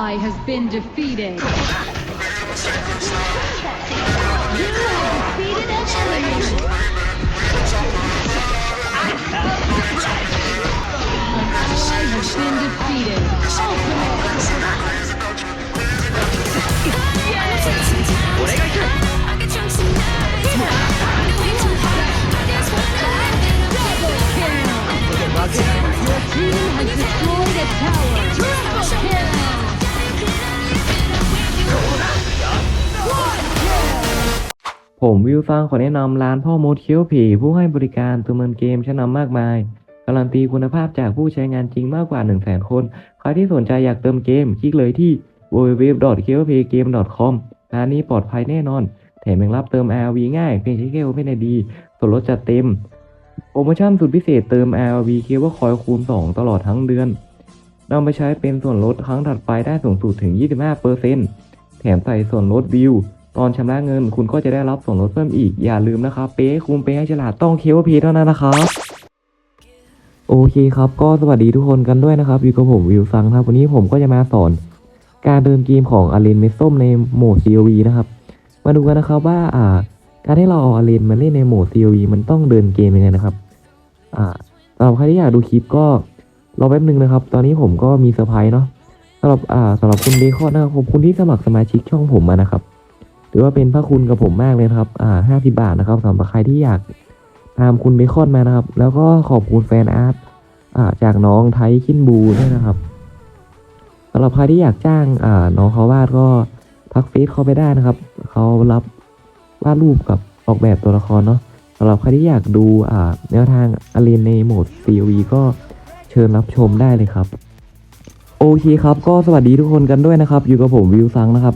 ally has been defeated. You have defeated an enemy. An ally has been defeated. Ultimate. Double ผมวิวซังขอแนะนำร้านพ่อมดเคี้ยวผีผู้ให้บริการตัวเมืองเกมชั้นนำมากมาย การันตีคุณภาพจากผู้ใช้งานจริงมากกว่า 1 0 0 0 0แคนคนใครที่สนใจอยากเติมเกม คลิกเลยที่ www.kpgame.com ร้านนี้ปลอดภัยแน่นอน แถมยังรับเติม RV ง่ายเพียงใช้แค่ Open ID ส่วนลดจัดเต็ม โปรโมชั่นสุดพิเศษเติม RV เคเบิลคอยคูณ 2 ตลอดทั้งเดือนนำไปใช้เป็นส่วนลดครั้งถัดไปได้สูงสุดถึง 25%แถมใส่ส่วนลดวิว ตอนชำระเงินคุณก็จะได้รับส่วนลดเพิ่มอีก อย่าลืมนะครับ เป๊ะคุ้มเป๊ะให้ฉลาดต้องเคียวพีเท่านั้นนะครับโอเคครับ ก็สวัสดีทุกคนกันด้วยนะครับ อยู่กับผมวิวซังครับ วันนี้ผมก็จะมาสอน การเดินเกมของอารีนเมส้มในโหมด COV นะครับ มาดูกันนะครับว่าอ่า การที่เราเอาอารีนมาเล่นในโหมด COV มันต้องเดินเกมยังไงนะครับ อ่าสำหรับใครที่อยากดูคลิปก็รอแป๊บนึงนะครับ ตอนนี้ผมก็มีเซอร์ไพรส์เนาะสำหรับอ่าสำหรับคุณเบคอนนะครับขอบคุณที่สมัครสมาชิกช่องผมมานะครับ ถือว่าเป็นพระคุณกับผมมากเลยครับ อ่าห้าสิบาทนะครับสำหรับใครที่อยากตามคุณเบคอนมานะครับ แล้วก็ขอบคุณแฟนอาร์ตอ่าจากน้องไทยคินบูด้วยนะครับสำหรับใครที่อยากจ้างอ่าน้องเขาวาดก็ทักเฟซเขาไปได้นะครับ เขารับวาดรูปกับออกแบบตัวละครเนาะสำหรับใครที่อยากดูอ่าแนวทางอารีนในโหมด COV ก็เชิญรับชมได้เลยครับ โอเคครับ ก็สวัสดีทุกคนกันด้วยนะครับ อยู่กับผมวิวซังนะครับ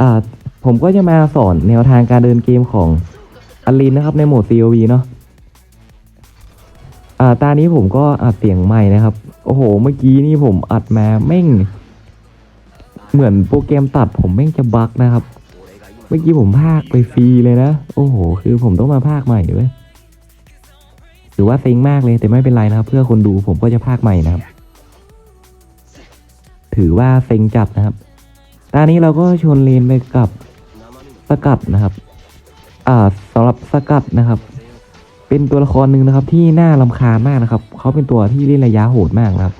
อ่า ผมก็จะมาสอนแนวทางการเดินเกมของอารีนนะครับในโหมด COV เนาะอ่าตานี้ผมก็อัดเสียงใหม่นะครับ โอ้โห เมื่อกี้นี่ผมอัดมาแม่ง เหมือนโปรแกรมตัดผมแม่งจะบั๊กนะครับ เมื่อกี้ผมพากไปฟรีเลยนะ โอ้โห คือผมต้องมาพากใหม่เว้ยถือว่าเซ็งมากเลยแต่ไม่เป็นไรนะครับ เพื่อคนดูผมก็จะพากใหม่นะครับ ถือว่าเซ็งจัดนะครับ ตอนนี้เราก็ชนเลนไปกับ กัดนะครับ อ่าสำหรับสกัดนะครับ เป็นตัวละครหนึ่งนะครับ ที่น่าลำคาญมากนะครับ เขาเป็นตัวที่เล่นระยะโหดมากนะครับ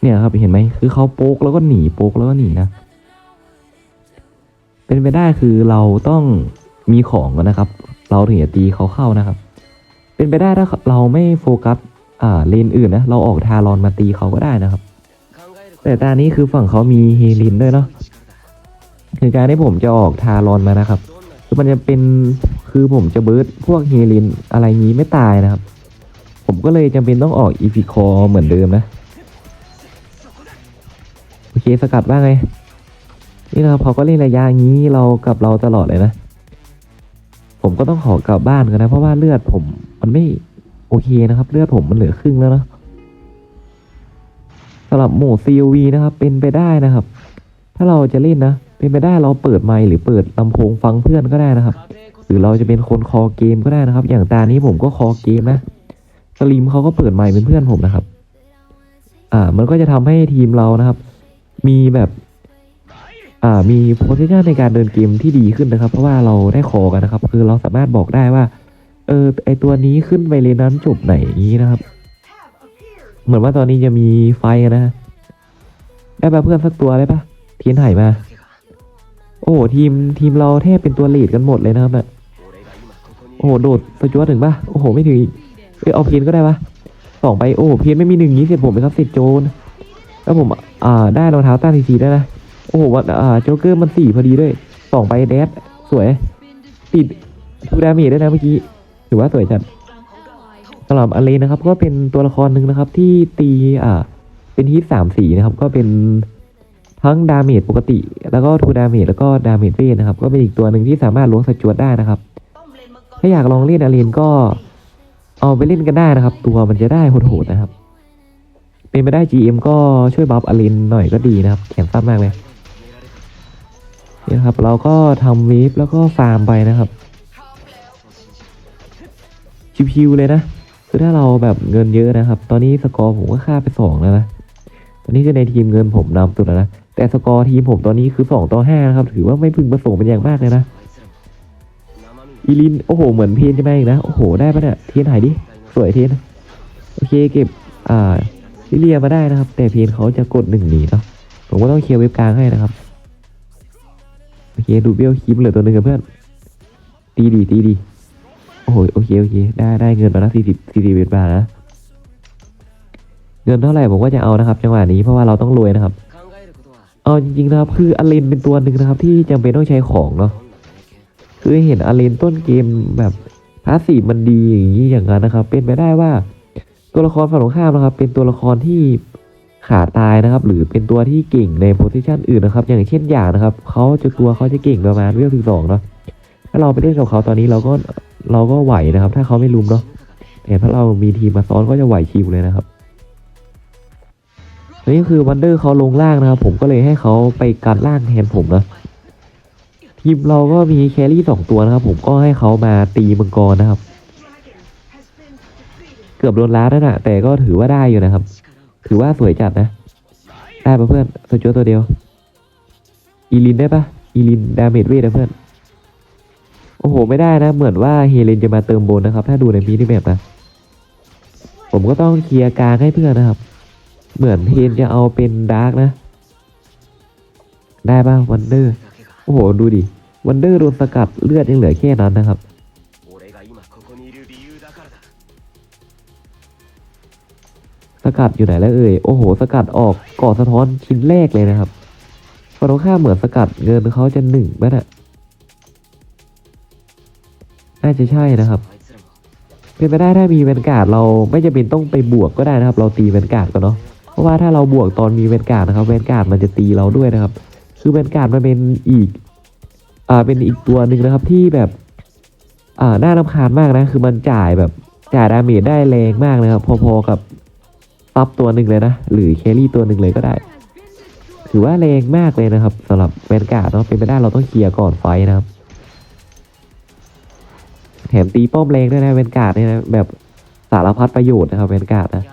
เนี่ยครับเห็นไหมคือเขาโป๊กแล้วก็หนีโป๊กแล้วก็หนีนะ เป็นไปได้คือเราต้องมีของก่อนนะครับ เราถึงจะตีเขาเข้านะครับ เป็นไปได้ถ้าเราไม่โฟกัสอ่าเลนอื่นนะเราออกทารอนมาตีเขาก็ได้นะครับ แต่ตอนนี้คือฝั่งเขามีเฮลินด้วยเนาะ คือการที่ผมจะออกทารอนมานะครับคือมันจะเป็นคือผมจะเบิร์ดพวกเฮลินอะไรงี้ไม่ตายนะครับ ผมก็เลยจำเป็นต้องออกอีพิคอเหมือนเดิมนะโอเคสกัดว่างไงนี่นะครับเขาก็เล่นระยะงี้เรากับเราตลอดเลยนะ ผมก็ต้องขอกลับบ้านกันนะ เพราะว่าเลือดผมมันไม่โอเคนะครับ เลือดผมมันเหลือครึ่งแล้วนะสำหรับโหมด COV นะครับ เป็นไปได้นะครับ ถ้าเราจะเล่นนะ เป็นไปได้เราเปิดไมค์หรือเปิดลำโพงฟังเพื่อนก็ได้นะครับ หรือเราจะเป็นคนคอเกมก็ได้นะครับ อย่างตานี้ผมก็คอเกมนะสลิมเขาก็เปิดไมค์เป็นเพื่อนผมนะครับ อ่า มันก็จะทำให้ทีมเรานะครับ มีแบบ อ่า มีโพสิชันในการเดินเกมที่ดีขึ้นนะครับ เพราะว่าเราได้คอกันนะครับ คือเราสามารถบอกได้ว่า เออ ไอตัวนี้ขึ้นไปเลนนั้นจบไหนอย่างนี้นะครับ เหมือนว่าตอนนี้จะมีไฟนะได้ปะเพื่อนสักตัวได้ปะทียนไห่มา โอ้โหทีมทีมเราแทบเป็นตัวลีดกันหมดเลยนะครับเนี่ยโอ้โหโดดสจวตถึงปะโอ้โหไม่ถึงอีกเอ้ยเอาเพียนก็ได้ปะสองไปโอ้เพียนไม่มีหนึ่งนี้เสร็จผมเป็นครับสร็จโจนแล้วผมอ่าได้รองเท้าต้านทีซีได้นะโอ้โหวันอ่าโจ๊กเกอร์มันสี่พอดีด้วยสองไปแดดสวยติดทูดาเมจด้นะเมื่อกี้ถือว่าสวยจัดสำหรับอเลนนะครับ ก็เป็นตัวละครหนึ่งนะครับ ที่ตีอ่าเป็นฮีทสามสีนะครับ ก็เป็น ทั้งดาเมจปกติ แล้วก็ทูดาเมจแล้วก็ดาเมจเวทนะครับ ก็เป็นอีกตัวหนึ่งที่สามารถล้วงสจวดได้นะครับ ถ้าอยากลองเล่นอารีนก็เอาไปเล่นกันได้นะครับ ตัวมันจะได้โหดๆนะครับ เป็นไปได้ GM ก็ช่วยบัฟอารีนหน่อยก็ดีนะครับ แขนสั้นมากเลยนี่นะครับ เราก็ทำวีฟแล้วก็ฟาร์มไปนะครับชิวๆเลยนะคือถ้าเราแบบเงินเยอะนะครับ ตอนนี้สกอร์ผมก็ค่าไปสองแล้วนะ ตอนนี้คือในทีมเงินผมนำสุดแล้วนะ แต่สกอร์ทีมผมตอนนี้คือสองต่อห้านะครับ ถือว่าไม่พึงประสงค์เป็นอย่างมากเลยนะอีลิน โอ้โห เหมือนเพียนจะมาอีกนะ โอ้โห ได้ปะเนี่ย เทียนหายดิ สวยเทียน โอเค เก็บ อ่าลิเลียมาได้นะครับ แต่เพียนเขาจะกดหนึ่งหนีเนาะ ผมก็ต้องเคลียร์เว็บกลางให้นะครับ โอเค ดูเบลคิมเหลือตัวหนึ่งกับเพื่อน ตีดีตีดี โอ้โห โอเค โอเค ได้ ได้เงินมาละสี่สิบสี่สิบเอ็ดบาทนะ เงินเท่าไหร่ผมก็จะเอานะครับ จังหวะนี้ เพราะว่าเราต้องรวยนะครับ เอาจริงๆนะครับ คืออเลนเป็นตัวหนึ่งนะครับ ที่จำเป็นต้องใช้ของเนาะคือเห็นอเลนต้นเกมแบบพาสีมันดีอย่างนี้อย่างนั้นนะครับ เป็นไปได้ว่า ตัวละครฝั่งตรงข้ามนะครับ เป็นตัวละครที่ขาตายนะครับ หรือเป็นตัวที่เก่งในโพสิชันอื่นนะครับ อย่างเช่นอย่างนะครับเขาจะตัวเขาจะเก่งประมาณเวลสิบสองเนาะถ้าเราไปเล่นกับเขาตอนนี้เราก็เราก็ไหวนะครับ ถ้าเขาไม่ลุมเนาะแต่ถ้าเรามีทีมมาซ้อนก็จะไหวชิวเลยนะครับ นี่คือวันเดอร์เขาลงล่างนะครับ ผมก็เลยให้เขาไปกันล่างแทนผมนะทีมเราก็มีแครี่สองตัวนะครับ ผมก็ให้เขามาตีมังกรนะครับ เกือบโดนล้าแล้วนะแต่ก็ถือว่าได้อยู่นะครับ ถือว่าสวยจัดนะ ได้ปะเพื่อนสจวตตัวเดียว อีลินได้ปะอีลินดาเมจเวทนะเพื่อน โอ้โห ไม่ได้นะ เหมือนว่าเฮเลนจะมาเติมบนนะครับ ถ้าดูในมินิแมปนะ ผมก็ต้องเคลียร์กลางให้เพื่อนนะครับ เหมือนเฮนจะเอาเป็นดาร์กนะ ได้ป่ะวันเดอร์ โอ้โห ดูดิ วันเดอร์โดนสกัดเลือดยังเหลือแค่นั้นนะครับ สกัดอยู่ไหนแล้วเอ่ย โอ้โห สกัดออกก่อสะท้อนชิ้นแรกเลยนะครับฝั่งตรงข้ามเหมือนสกัดเงินเขาจะหนึ่งบ้น่ะน่าจะใช่นะครับเป็นไปได้ถ้ามีแวนการ์ดเราไม่จำเป็นต้องไปบวกก็ได้นะครับ เราตีแวนการ์ดก็เนาะ เพราะว่าถ้าเราบวกตอนมีแวนการ์ดนะครับแวนการ์ดมันจะตีเราด้วยนะครับ คือแวนการ์ดมันเป็นอีกอ่าเป็นอีกตัวหนึ่งนะครับที่แบบอ่าน่ารำคาญมากนะ คือมันจ่ายแบบจ่ายดาเมจได้แรงมากนะครับ พอๆกับซับตัวหนึ่งเลยนะ หรือแครี่ตัวหนึ่งเลยก็ได้ ถือว่าแรงมากเลยนะครับสำหรับแวนการ์ดเนาะเป็นไปได้เราต้องเคลียร์ก่อนไฟนะครับ แถมตีป้อมแรงด้วยนะแวนการ์ดเนี่ยนะแบบสารพัดประโยชน์นะครับแวนการ์ดนะ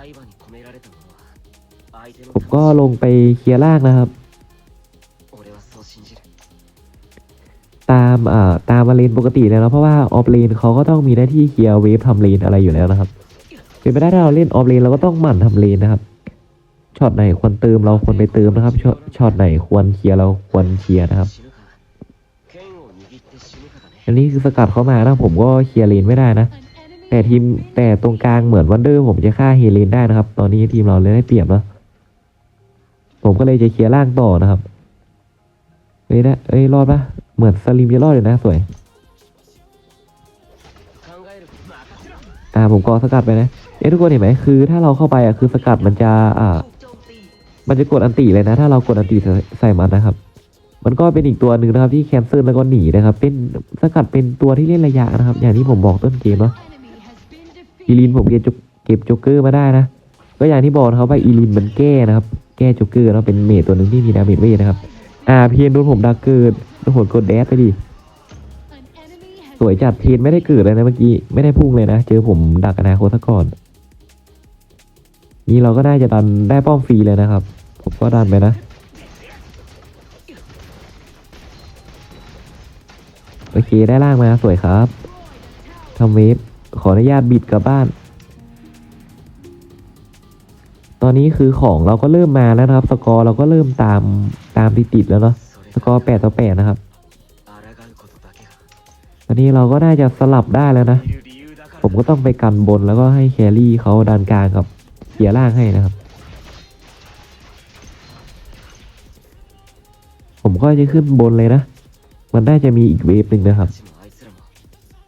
ผมก็ลงไปเคลียร์ล่างนะครับ ตามอ่าตามมาเลนปกติเลยนะเพราะว่าออฟเลนเขาก็ต้องมีหน้าที่เคลียร์เวฟทำเลนอะไรอยู่แล้วนะครับเป็นไปได้ถ้าเราเล่นออฟเลนเราก็ต้องหมั่นทำเลนนะครับช็อตไหนควรเติมเราควรไปเติมนะครับช็อตช็อตไหนควรเคลียร์เราควรเคลียร์นะครับอันนี้คือสกัดเข้ามานะผมก็เคลียร์เลนไม่ได้นะแต่ทีมแต่ตรงกลางเหมือนวันเดอร์ผมจะฆ่าเฮเลนได้นะครับ ตอนนี้ทีมเราเลยได้เปรียบเนอะ ผมก็เลยจะเคลียร์ล่างต่อนะครับเอ้ยนะเอ้ยรอดปะเหมือนสลิมจะรอดเลยนะสวย อ่าผมก็สกัดไปนะเอ้ทุกคนเห็นไหมคือ ถ้าเราเข้าไปอะคือสกัดมันจะอ่า มันจะกดอันติเลยนะ ถ้าเรากดอันติใส่ใส่มันนะครับ มันก็เป็นอีกตัวหนึ่งนะครับ ที่แคนเซิลแล้วก็หนีนะครับ เป็นสกัดเป็นตัวที่เล่นระยะนะครับ อย่างที่ผมบอกต้นเกมเนาะอีลินผมเก็บจุกเก็บจ็กเกอร์มาได้นะ ก็อย่างที่บอกนะครับว่าอีลินมันแก้นะครับ แก้จ็กเกอร์เนาะเป็นเมจตัวหนึ่งที่มีดาเมจเวทนะครับ อ่าเพียนโดนผมดักเกิดโดนผมกดแดดไปดิสวยจัดเพียนไม่ได้เกิดเลยนะเมื่อกี้ไม่ได้พุ่งเลยนะ เจอผมดักอนาคตซะก่อน นี่เราก็ได้จะดันได้ป้อมฟรีเลยนะครับ ผมก็ดันไปนะโอเคได้ล่างมาสวยครับทำเวฟขออนุญาตบิดกลับบ้าน ตอนนี้คือของเราก็เริ่มมาแล้วนะครับ สกอร์เราก็เริ่มตามตามติดๆแล้วเนาะสกอร์แปดต่อแปดนะครับ ตอนนี้เราก็น่าจะสลับได้แล้วนะ ผมก็ต้องไปกันบนแล้วก็ให้แครี่เขาดันกลางกับเกียล่างให้นะครับ ผมก็จะขึ้นบนเลยนะ มันน่าจะมีอีกเวฟหนึ่งนะครับ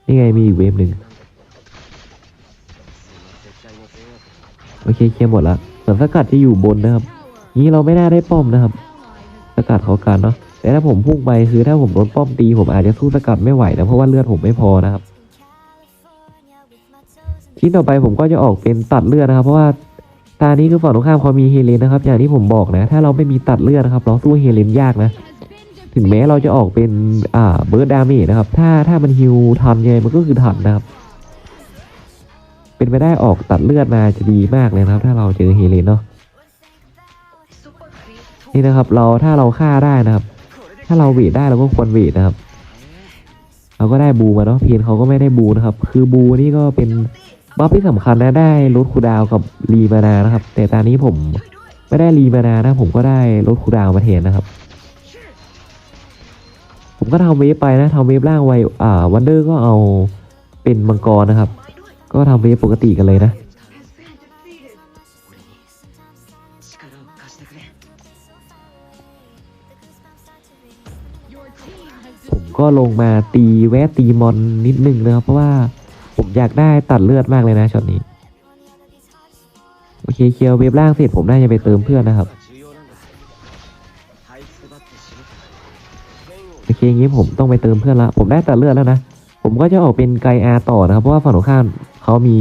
นี่ไงมีอีกเวฟหนึ่งโอเคเคลียร์หมดละ เหมือนสกัดจะอยู่บนนะครับ นี้เราไม่น่าได้ป้อมนะครับ สกัดเขากันเนาะ แต่ถ้าผมพุ่งไปคือถ้าผมโดนป้อมตีผมอาจจะสู้สกัดไม่ไหวนะเพราะว่าเลือดผมไม่พอนะครับ ชิ้นต่อไปผมก็จะออกเป็นตัดเลือดนะครับ เพราะว่าตานี้คือฝั่งตรงข้ามเขามีเฮเลนนะครับ อย่างที่ผมบอกนะ ถ้าเราไม่มีตัดเลือดนะครับ เราสู้เฮเลนยากนะ ถึงแม้เราจะออกเป็นอ่าเบิร์ดดาเมจนะครับ ถ้าถ้ามันฮิวทันยังไงมันก็คือทันนะครับ เป็นไปได้ออกตัดเลือดมาจะดีมากเลยนะครับ ถ้าเราเจอเฮเลนเนาะนี่นะครับ เราถ้าเราฆ่าได้นะครับ ถ้าเราเวทได้เราก็ควรเวทนะครับ เราก็ได้บูมาเนาะเพียนเขาก็ไม่ได้บูนะครับ คือบูนี่ก็เป็นบัฟที่สำคัญนะได้ลดคูดาวกับรีมานานะครับ แต่ตอนนี้ผมไม่ได้รีมานานะ ผมก็ได้ลดคูดาวมาแทนนะครับ ผมก็ทำเวฟไปนะทำเวฟล่างไวอ่าวันเดอร์ก็เอาเป็นมังกรนะครับ ก็ทำเวฟปกติกันเลยนะ ผมก็ลงมาตีแวะตีมอนนิดนึงนะครับ เพราะว่าผมอยากได้ตัดเลือดมากเลยนะช็อตนี้ โอเคเคียวเวฟล่างเสร็จผมน่าจะไปเติมเพื่อนนะครับโอเคงี้ผมต้องไปเติมเพื่อนละผมได้ตัดเลือดแล้วนะผมก็จะออกเป็นไกอาต่อนะครับ เพราะว่าฝั่งตรงข้าม เขามี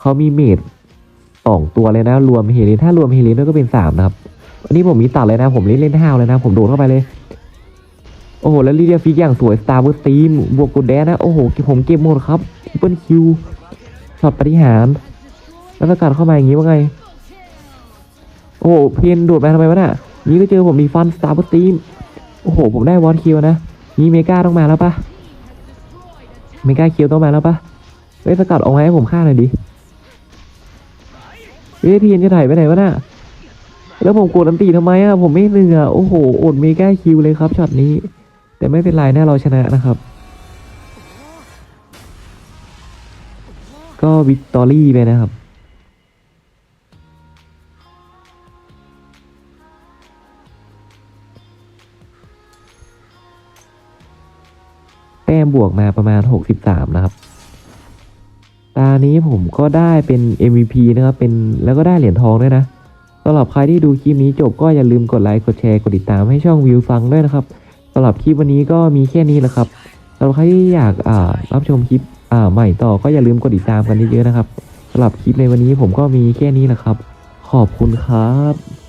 เขามีเมดสองตัวเลยนะ รวมเฮลินถ้ารวมเฮลินด้วยก็เป็นสามนะครับอันนี้ผมมีตัดเลยนะ ผมเล่นเล่นห้าวเลยนะ ผมโดดเข้าไปเลย โอ้โห แล้วลีเดียฟิกอย่างสวยสตาร์เวอร์ตีมบวกกดแดนนะโอ้โห ผมเก็บหมดครับเปิลคิวช็อตปฏิหารแล้วสกัดเข้ามาอย่างงี้ว่าไง โอ้โห เพียนโดดมาทำไมวะน่ะนี่ก็เจอผมมีฟันสตาร์เวอร์ตีมโอ้โห ผมได้วอตคิวนะ นี่เมกาต้องมาแล้วปะเมกาคิวต้องมาแล้วปะ เฮ้ยสกัดออกมาให้ผมฆ่าหน่อยดิเฮ้ยทีนจะถ่ายไปไหนวะน่ะแล้วผมกดอันตีทำไมอะผมไม่เหนื่อยโอ้โหอดเมกาคิวเลยครับช็อตนี้ แต่ไม่เป็นไรนะเราชนะนะครับ ก็วิกตอรี่ไปนะครับแต้มบวกมาประมาณ 63 นะครับ ตานี้ผมก็ได้เป็น MVP นะครับ เป็นแล้วก็ได้เหรียญทองด้วยนะสำหรับใครที่ดูคลิปนี้จบก็อย่าลืมกดไลค์ กดแชร์ กดติดตามให้ช่องวิวฟังด้วยนะครับสำหรับคลิปวันนี้ก็มีแค่นี้แหละครับสำหรับใครที่อยากรับชมคลิปใหม่ต่อก็อย่าลืมกดติดตามกันเยอะๆนะครับสำหรับคลิปในวันนี้ผมก็มีแค่นี้แหละครับ ขอบคุณครับ